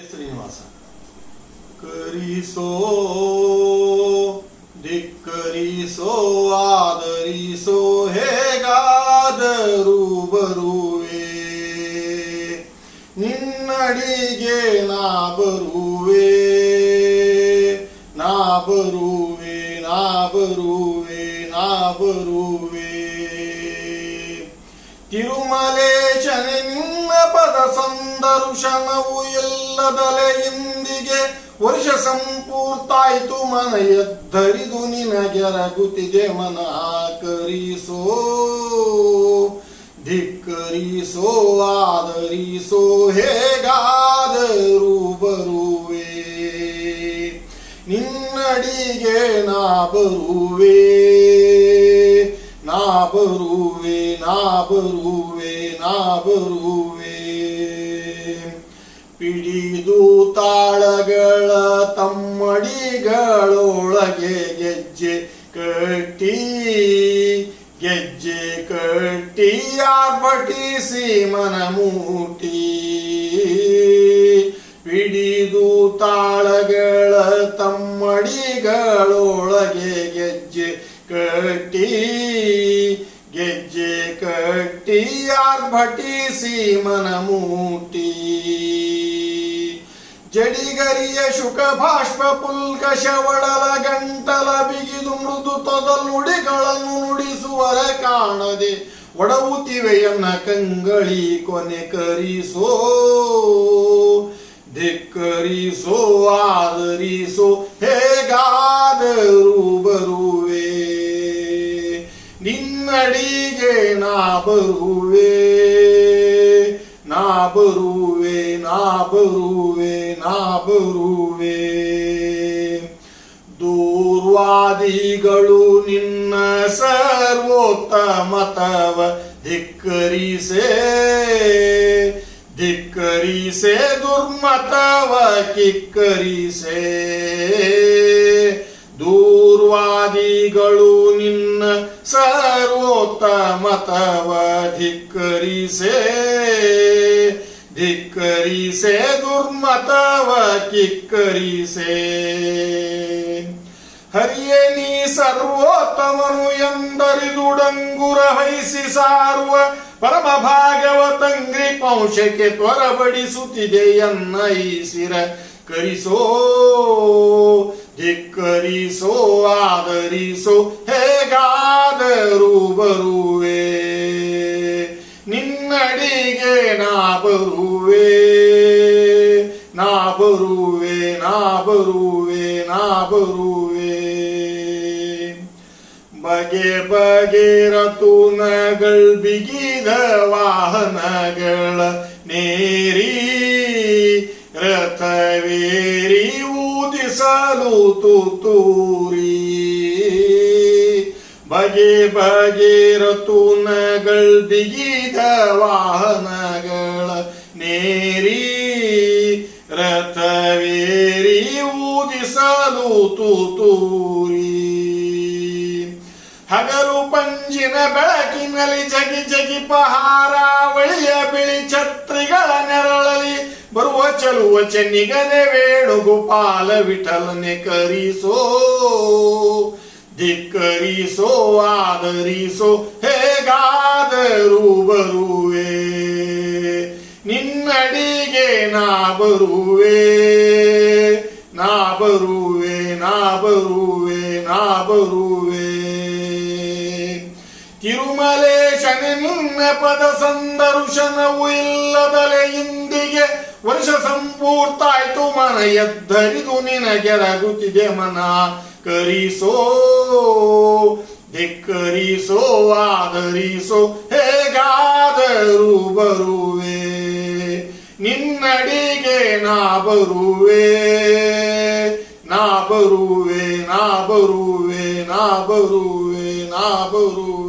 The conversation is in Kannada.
ಶ್ರೀನಿವಾಸ. ಕರಿಸೋ, ಧಿಕ್ಕರಿಸೋ, ಆದರಿಸೋ, ಹೇಗಾದರೂ ಬರುವೆ. ನಿನ್ನಡಿಗೆ ನಾ ಬರುವೆ. ನಾ ಬರುವೆ ನಾ ಬರುವೆ ನಾ ಬರುವೆ. ತಿರುಮಲೆ ಸಂದರ್ಶನವು ಎಲ್ಲದಲೆ ಇಂದಿಗೆ ವರ್ಷ ಸಂಪೂರ್ತಾಯ್ತು ಮನ ಎದ್ದರಿದು ನಿನಗೆರಗುತ್ತಿದೆ ಮನ ಆಕರಿಸೋ. ಧಿಕ್ಕರಿಸೋ, ಆದರಿಸೋ, ಹೇಗಾದರೂ ಬರುವೆ. ನಿನ್ನಡಿಗೆ ನಾ ಬರುವೆ. ನಾ ಬರುವೆ ನಾ ಬರುವೆ ನಾ ಬರುವೆ. ಪಿಡಿದು ತಾಳಗಳ ತಮ್ಮಡಿಗಳೊಳಗೆ ಗೆಜ್ಜೆ ಕಟ್ಟಿ ಗೆಜ್ಜೆ ಕಟ್ಟಿ ಆರ್ಭಟಿಸಿ ಮನಮೂಟಿ ಪಿಡಿದು ತಾಳಗಳ ತಮ್ಮಡಿಗಳೊಳಗೆ ಗೆಜ್ಜೆ ಕಟ್ಟಿ ಗೆಜ್ಜೆ ಕಟ್ಟಿ ಆರ್ಭಟಿಸಿ ಮನಮೂಟಿ ಜಡಿಗರಿಯ ಶುಕ ಭಾಷ್ಪ ಪುಲ್ಕ ಶವಳಲ ಗಂಟಲ ಬಿಗಿದು ಮೃದು ತೊದಲುಡಿಗಳನ್ನು ನುಡಿಸುವರ ಕಾಣದೆ ಒಡವುತಿವೆಯನ್ನ ಕಂಗಳಿ ಕೊನೆ ಕರಿಸೋ, ಧಿಕ್ಕರಿಸೋ, ಆದರಿಸೋ, ಹೇಗಾದರೂ ಬರುವೆ. ನಿನ್ನಡಿಗೆ ನಾ ಬರುವೆ ನಾ ಬರುವೆ. ನಾ ಬರುವೆ ನಾ ದೂರ್ವಾದಿಗಳು ನಿನ್ನ ಸರ್ವೋತ್ತಮತವ ಧಿಕ್ಕರಿಸೆ. ಧಿಕ್ಕರಿಸೆ ದುರ್ಮತವ ಕಿಕ್ಕರಿಸೆ. ದೂರ್ವಾದಿಗಳು ನಿನ್ನ ಸರ್ವೋತ್ತಮತವ ಧಿಕ್ಕರಿಸೆ. ಧಿಕ್ಕರಿಸೆ ದುರ್ಮತವ ಕಿಕ್ಕರಿಸೆ ಹರಿಯೇ ನೀ ಸರ್ವೋತ್ತಮನು ಎಂದರಿದುಡಂಗುರ ಹೈಸಿ ಸಾರುವ ಪರಮ ಭಾಗವತಂಗ್ರಿ ಪಂಶಕ್ಕೆ ತ್ವರಬಡಿಸುತ್ತಿದೆ ಎನ್ನ ಈಸಿರ ಕರಿಸೋ, ಧಿಕ್ಕರಿಸೋ, ಆದರಿಸೋ, ಹೇಗಾದರೂ ಬರುವೆ. ನಿನ್ನಡಿ ಬರುವೆ ನಾ ಬರುವೆ ನಾ ಬರುವೆ ನಾ ಬರುವೆ ಬಗೆ ಬಗೆ ರತುನಗಳ್ ಬಿಗಿದ ವಾಹನಗಳ ನೇರಿ, ರಥವೇರಿ ಊದಿಸಲು ತುತೂರಿ ಬಗೆ ಬಗೆ ರತುನಗಳ್ ಬಿಗಿದ ವಾಹನಗಳ ನೇರಿ, ರಥವೇರಿ ಊದಿಸಲು ತೂತೂರಿ ಹಗಲು ಪಂಜಿನ ಬೆಳಕಿನಲ್ಲಿ ಜಗಿ ಜಗಿ ಪಹಾರಾವಳಿಯ ಬಿಳಿ ಛತ್ರಿಗಳ ನೆರಳಲಿ ಬರುವ ಚಲುವ ಚೆನ್ನಿಗನೆ ವೇಣುಗೋಪಾಲ ವಿಠಲನೆ ಕರಿಸೋ. ಧಿಕ್ಕರಿಸೋ ಆದರಿಸೋ, ಹೇಗಾದರೂ ಬರುವೆ. ನಿನ್ನಡಿಗೆ ನಾ ಬರುವೆ. ನಾ ಬರುವೆ ನಾ ಬರುವೆ ನಾ ಬರುವೆ. ತಿರುಮಲೇಶನೆ ನಿನ್ನ ಪದ ಸಂದರ್ಶನವು ಇಲ್ಲದಲೆ ಇಂದಿಗೆ ವರ್ಷ ಸಂಪೂರ್ತಾಯ್ತು, ಮನ ಎದ್ದರಿದು ನಿನಗೆರಗುತ್ತಿದೆ ಮನ. ಕರಿಸೋ ಧಿಕ್ಕರಿಸೋ ಆದರಿಸೋ ಹೇಗಾದರೂ ಬರುವೆ ನಿನ್ನಡಿಗೆ ನಾ ಬರುವೆ ನಾ ಬರುವೆ ನಾ ಬರುವೆ ನಾ ಬರುವೆ ನಾ ಬರುವೆ